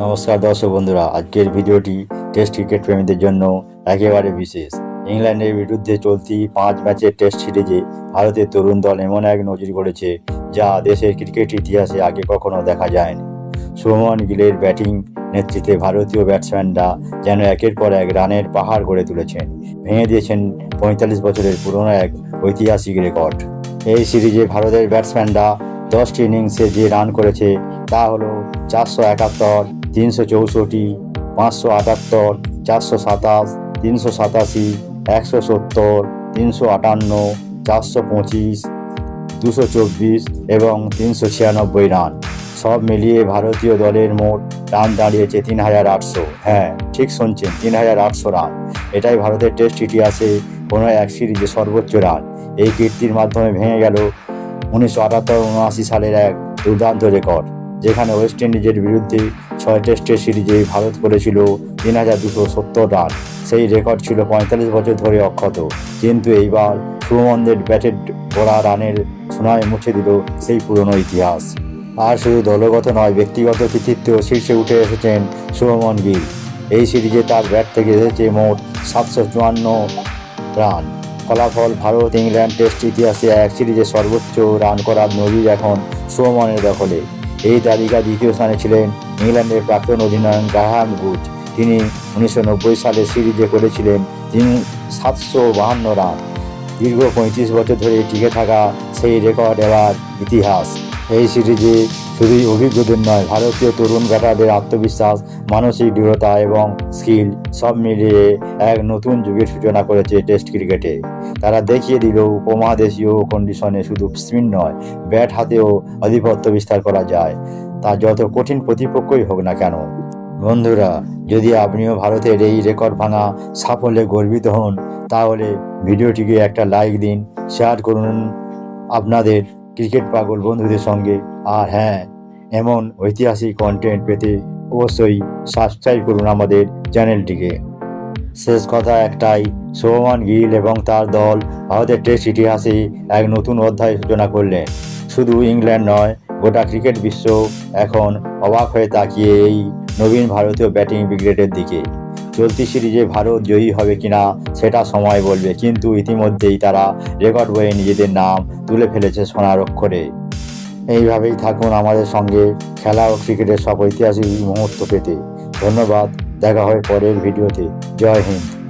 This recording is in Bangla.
নমস্কার দর্শক বন্ধুরা, আজকের ভিডিওটি টেস্ট ক্রিকেট প্রেমীদের জন্য একেবারে বিশেষ। ইংল্যান্ডের বিরুদ্ধে চলতি পাঁচ ম্যাচের টেস্ট সিরিজে ভারতের তরুণ দল এমন এক নজির গড়েছে যা দেশের ক্রিকেট ইতিহাসে আগে কখনো দেখা যায়নি। সুমন গিলের ব্যাটিং নেতৃত্বে ভারতীয় ব্যাটসম্যানরা যেন একের পর এক রানের পাহাড় গড়ে তুলেছেন, ভেঙে দিয়েছেন পঁয়তাল্লিশ বছরের পুরনো এক ঐতিহাসিক রেকর্ড এই সিরিজে ভারতের ব্যাটসম্যানরা দশটি ইনিংসে যে রান করেছে, তা হলো চারশো একাত্তর তিনশো চৌষট্টি, পাঁচশো আটাত্তর, চারশো সাতাশ, তিনশো সাতাশি, একশো সত্তর, তিনশো আটান্ন, চারশো পঁচিশ, দুশো চব্বিশ এবং তিনশো ছিয়ানব্বই রান। সব মিলিয়ে ভারতীয় দলের মোট রান দাঁড়িয়েছে তিন হাজার আটশো। হ্যাঁ ঠিক শুনছেন তিন হাজার আটশো রান। এটাই ভারতের টেস্ট ইতিহাসে কোনো এক সিরিজে সর্বোচ্চ রান। এই কীর্তির মাধ্যমে ভেঙে গেল উনিশশো আটাত্তর উনআশি সালের এক দুর্দান্ত রেকর্ড। যেখানে ওয়েস্ট ইন্ডিজের বিরুদ্ধে ছয় টেস্টের সিরিজে ভারত করেছিল তিন হাজার দুশো সত্তর রান। সেই রেকর্ড ছিল পঁয়তাল্লিশ বছর ধরে অক্ষত। কিন্তু এইবার সুমনদের ব্যাটের করা রানের সোনায় মুছে দিল সেই পুরনো ইতিহাস। আর শুধু দলগত নয়, ব্যক্তিগত কৃতিত্বেও শীর্ষে উঠে এসেছেন সুমন গিল। এই সিরিজে তার ব্যাট থেকে এসেছে মোট সাতশো চুয়ান্ন রান। ফলাফল ভারত ইংল্যান্ড টেস্ট ইতিহাসে এক সিরিজে সর্বোচ্চ রান করার নজির এখন সুমনের দখলে। এই তালিকা দ্বিতীয় স্থানে ছিলেন ইংল্যান্ডের প্রাক্তন অধিনায়ক গ্রাহাম গুজ তিনি উনিশশো নব্বই সালে সিরিজে করেছিলেন। তিনি সাতশো বাহান্ন রান। দীর্ঘ পঁয়ত্রিশ বছর ধরে টিকে থাকা সেই রেকর্ড এবার ইতিহাস। এই সিরিজে শুধুই অভিজ্ঞদের নয়, ভারতীয় তরুণ ব্যাটারদের আত্মবিশ্বাস, মানসিক দৃঢ়তা এবং স্কিল সব মিলিয়ে এক নতুন যুগের সূচনা করেছে টেস্ট ক্রিকেটে। তারা দেখিয়ে দিল, উপমহাদেশীয় কন্ডিশনে শুধু স্পিন নয়, ব্যাট হাতেও আধিপত্য বিস্তার করা যায়। তা যত কঠিন প্রতিপক্ষই হোক না কেন। বন্ধুরা, যদি আপনিও ভারতের এই রেকর্ড ভাঙা সাফল্যে গর্বিত হন, তাহলে ভিডিওটিকে একটা লাইক দিন শেয়ার করুন আপনাদের ক্রিকেট পাগল বন্ধুদের সঙ্গে। আর হ্যাঁ এমন ঐতিহাসিক কন্টেন্ট পেতে অবশ্যই সাবস্ক্রাইব করুন আমাদের চ্যানেলটিকে শেষ কথা একটাই, সৌমান গিল এবং তার দল ভারতের টেস্ট ইতিহাসে এক নতুন অধ্যায় সূচনা করলেন। শুধু ইংল্যান্ড নয়, গোটা ক্রিকেট বিশ্ব এখন অবাক হয়ে তাকিয়ে এই নবীন ভারতীয় ব্যাটিং ব্রিগেডের দিকে। চলতি সিরিজে ভারত জয়ী হবে কিনা সেটা সময় বলবে, কিন্তু ইতিমধ্যেই তারা রেকর্ড বইয়ে নিজেদের নাম তুলে ফেলেছে সোনার অক্ষরে। এইভাবেই থাকুন আমাদের সঙ্গে খেলা ও ক্রিকেটের সব ঐতিহাসিক মুহূর্ত পেতে। ধন্যবাদ, দেখা হয় পরের ভিডিওতে। জয় হিন্দ।